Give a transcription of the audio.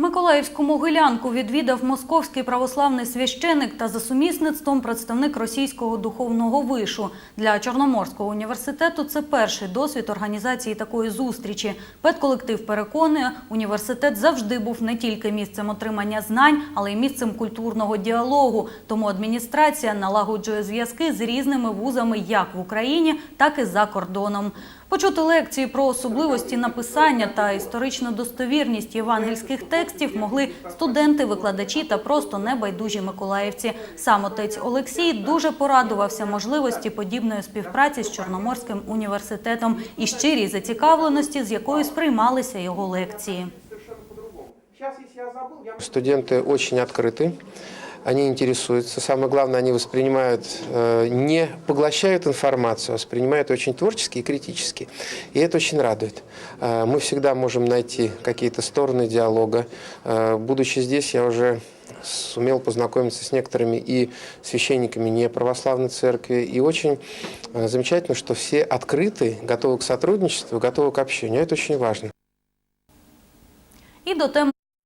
मग Миколаївську могилянку відвідав московський православний священик та за сумісництвом представник російського духовного вишу. Для Чорноморського університету це перший досвід організації такої зустрічі. Педколектив переконує, університет завжди був не тільки місцем отримання знань, але й місцем культурного діалогу. Тому адміністрація налагоджує зв'язки з різними вузами як в Україні, так і за кордоном. Почути лекції про особливості написання та історичну достовірність євангельських текстів могли студенти, викладачі та просто небайдужі миколаївці. Сам отець Олексій дуже порадувався можливості подібної співпраці з Чорноморським університетом і щирій зацікавленості, з якою сприймалися його лекції. Студенти дуже я они интересуются. Самое главное, они воспринимают, э, не поглощают информацию, а воспринимают очень творчески и критически. И это очень радует. Э, Мы всегда можем найти какие-то стороны диалога. Э, Будучи здесь, я уже сумел познакомиться с некоторыми и священниками не православной церкви. И очень замечательно, что все открыты, готовы к сотрудничеству, готовы к общению. Это очень важно. І до тем